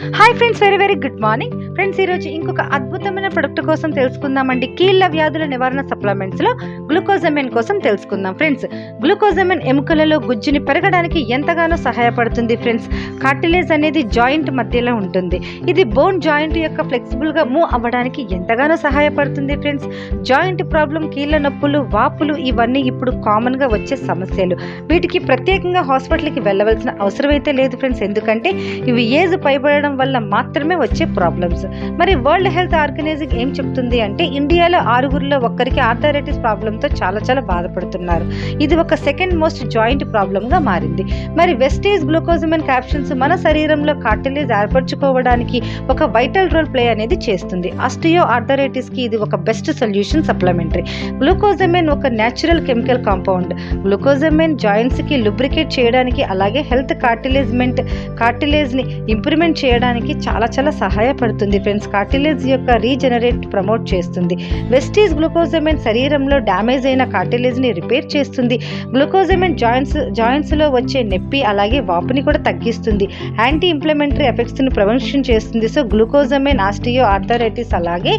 Hi friends very very good morning friends ఈరోజు ఇంకొక అద్భుతమైన ప్రొడక్ట్ కోసం తెలుసుకుందామండి. కీళ్ళ వ్యాధుల నివారణ సప్లిమెంట్స్లో గ్లూకోజమెన్ కోసం తెలుసుకుందాం ఫ్రెండ్స్. గ్లూకోజమెన్ ఎముకలలో గుజ్జుని పెరగడానికి ఎంతగానో సహాయపడుతుంది ఫ్రెండ్స్. కార్టిలేజ్ అనేది జాయింట్ మధ్యలో ఉంటుంది. ఇది బోన్ జాయింట్ యొక్క ఫ్లెక్సిబుల్గా మూవ్ అవ్వడానికి ఎంతగానో సహాయపడుతుంది ఫ్రెండ్స్. జాయింట్ ప్రాబ్లం కీళ్ళ నొప్పులు వాపులు ఇవన్నీ ఇప్పుడు కామన్గా వచ్చే సమస్యలు. వీటికి ప్రత్యేకంగా హాస్పిటల్కి వెళ్ళవలసిన అవసరం అయితే లేదు ఫ్రెండ్స్. ఎందుకంటే ఇవి ఏజ్ పైబడడం వల్ల మాత్రమే వచ్చే ప్రాబ్లమ్స్. మరి వరల్డ్ హెల్త్ ఆర్గనైజింగ్ ఏం చెప్తుంది అంటే ఇండియాలో ఆరుగురిలో ఒక్కరికి ఆర్థరైటిస్ ప్రాబ్లంతో చాలా చాలా బాధపడుతున్నారు. ఇది ఒక సెకండ్ మోస్ట్ జాయింట్ ప్రాబ్లంగా మారింది. మరి వెస్టేజ్ గ్లూకోజమిన్ క్యాప్షన్స్ మన శరీరంలో కార్టిలేజ్ ఏర్పరచుకోవడానికి ఒక వైటల్ రోల్ ప్లే అనేది చేస్తుంది. ఆస్టియో ఆర్థరైటిస్కి ఇది ఒక బెస్ట్ సొల్యూషన్ సప్లిమెంటరీ గ్లూకోజమిన్ ఒక న్యాచురల్ కెమికల్ కాంపౌండ్ గ్లూకోజమిన్ జాయింట్స్కి లుబ్రికేట్ చేయడానికి అలాగే హెల్త్ కార్టిలేజ్మెంట్ కార్టిలేజ్ని ఇంప్రూవ్మెంట్ చేయడానికి చాలా చాలా సహాయపడుతుంది ఫ్రెండ్స్ కార్టిలేజ్ యొక్క రీజనరేట్ ప్రమోట్ చేస్తుంది. వెస్టీజ్ గ్లూకోజమిన్ శరీరంలో డ్యామేజ్ అయిన కార్టిలేజ్ని రిపేర్ చేస్తుంది. గ్లూకోజమిన్ జాయింట్స్ జాయింట్స్లో వచ్చే నొప్పి అలాగే వాపుని కూడా తగ్గిస్తుంది. యాంటీ ఇంప్లిమెంటరీ ఎఫెక్ట్స్ని ప్రివెన్షన్ చేస్తుంది. సో గ్లూకోజమిన్ ఆస్టియో ఆర్థరైటిస్ అలాగే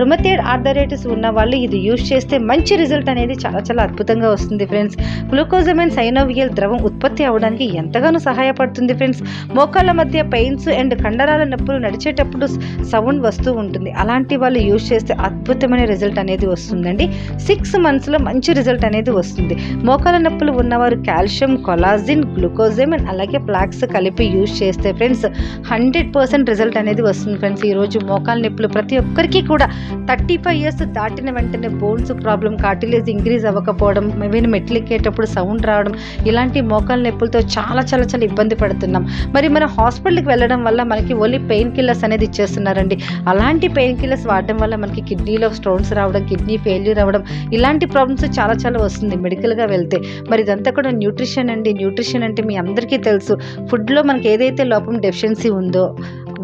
రుమతేడ్ ఆర్థరైటిస్ ఉన్న వాళ్ళు ఇది యూజ్ చేస్తే మంచి రిజల్ట్ అనేది చాలా చాలా అద్భుతంగా వస్తుంది ఫ్రెండ్స్ గ్లూకోజమిన్ సైనోవియల్ ద్రవం ఉత్పత్తి అవ్వడానికి ఎంతగానో సహాయపడుతుంది ఫ్రెండ్స్ మోకాళ్ళ మధ్య పెయిన్స్ అండ్ కండరాల నొప్పులు నడిచేటప్పుడు సౌండ్ వస్తూ ఉంటుంది. అలాంటి వాళ్ళు యూజ్ చేస్తే అద్భుతమైన రిజల్ట్ అనేది వస్తుందండి. సిక్స్ మంత్స్లో మంచి రిజల్ట్ అనేది వస్తుంది. మోకాల నొప్పులు ఉన్నవారు కాల్షియం కొలాజిన్ గ్లూకోజమిన్ అలాగే ఫ్లాక్స్ కలిపి యూజ్ చేస్తే ఫ్రెండ్స్ హండ్రెడ్ పర్సెంట్ రిజల్ట్ అనేది వస్తుంది ఫ్రెండ్స్. ఈరోజు మోకాల నొప్పులు ప్రతి ఒక్కరికి కూడా థర్టీ ఫైవ్ ఇయర్స్ దాటిన వెంటనే బోన్స్ ప్రాబ్లం కార్టిలేజ్ ఇంక్రీజ్ అవ్వకపోవడం ఏమైనా మెట్లు ఎక్కేటప్పుడు సౌండ్ రావడం ఇలాంటి మోకాల నొప్పులతో చాలా చాలా చాలా ఇబ్బంది పడుతున్నాం. మరి మనం హాస్పిటల్కి వెళ్ళడం వల్ల మనకి ఓన్లీ పెయిన్ కిల్లర్స్ అనేది ఇచ్చేస్తున్నారండి. అలాంటి పెయిన్ కిల్లర్స్ వాడడం వల్ల మనకి కిడ్నీలో స్టోన్స్ రావడం కిడ్నీ ఫెయిల్యూర్ అవ్వడం ఇలాంటి ప్రాబ్లమ్స్ చాలా చాలా వస్తుంది మెడికల్గా వెళ్తే. మరి ఇదంతా కూడా న్యూట్రిషన్ అండి. న్యూట్రిషన్ అంటే మీ అందరికీ తెలుసు. ఫుడ్లో మనకి ఏదైతే లోపం డెఫిషియన్సీ ఉందో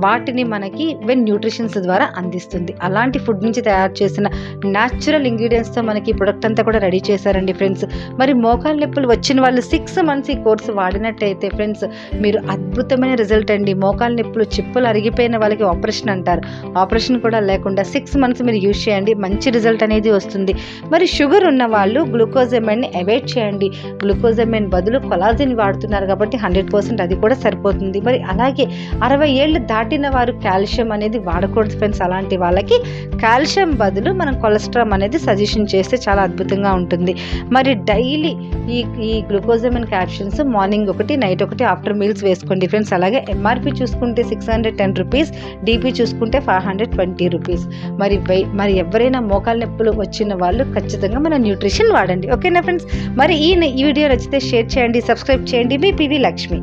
వాటిని మనకి వెన్ న్యూట్రిషన్స్ ద్వారా అందిస్తుంది. అలాంటి ఫుడ్ నుంచి తయారు చేసిన న్యాచురల్ ఇంగ్రీడియంట్స్తో మనకి ప్రొడక్ట్ అంతా కూడా రెడీ చేశారండి ఫ్రెండ్స్ మరి మోకాళ్ళ నొప్పులు వచ్చిన వాళ్ళు సిక్స్ మంత్స్ ఈ కోర్సు వాడినట్టయితే ఫ్రెండ్స్ మీరు అద్భుతమైన రిజల్ట్ అండి. మోకాళ్ళ నొప్పులు చిప్పులు అరిగిపోయిన వాళ్ళకి ఆపరేషన్ అంటారు. ఆపరేషన్ కూడా లేకుండా సిక్స్ మంత్స్ మీరు యూజ్ చేయండి. మంచి రిజల్ట్ అనేది వస్తుంది. మరి షుగర్ ఉన్న వాళ్ళు గ్లూకోజమెన్ని అవాయిడ్ చేయండి. గ్లూకోజమెన్ బదులు కొలాజిన్ వాడుతున్నారు కాబట్టి హండ్రెడ్ పర్సెంట్ అది కూడా సరిపోతుంది. మరి అలాగే అరవై ఏళ్ళు దాటి దాటిన వారు కాల్షియం అనేది వాడకూడదు ఫ్రెండ్స్ అలాంటి వాళ్ళకి కాల్షియం బదులు మనం కొలెస్ట్రామ్ అనేది సజెషన్ చేస్తే చాలా అద్భుతంగా ఉంటుంది. మరి డైలీ ఈ ఈ గ్లూకోజమిన్ క్యాప్షన్స్ మార్నింగ్ ఒకటి నైట్ ఒకటి ఆఫ్టర్ మీల్స్ వేసుకోండి ఫ్రెండ్స్ అలాగే ఎంఆర్పి చూసుకుంటే six hundred ten rupees DP చూసుకుంటే ఫైవ్ హండ్రెడ్ ట్వంటీ రూపీస్ మరి మరి ఎవరైనా మోకాలు నొప్పులు వచ్చిన వాళ్ళు ఖచ్చితంగా మన న్యూట్రిషన్ వాడండి. ఓకేనా ఫ్రెండ్స్ మరి ఈ ఈ వీడియో నచ్చితే షేర్ చేయండి సబ్స్క్రైబ్ చేయండి. మీ పివి లక్ష్మి.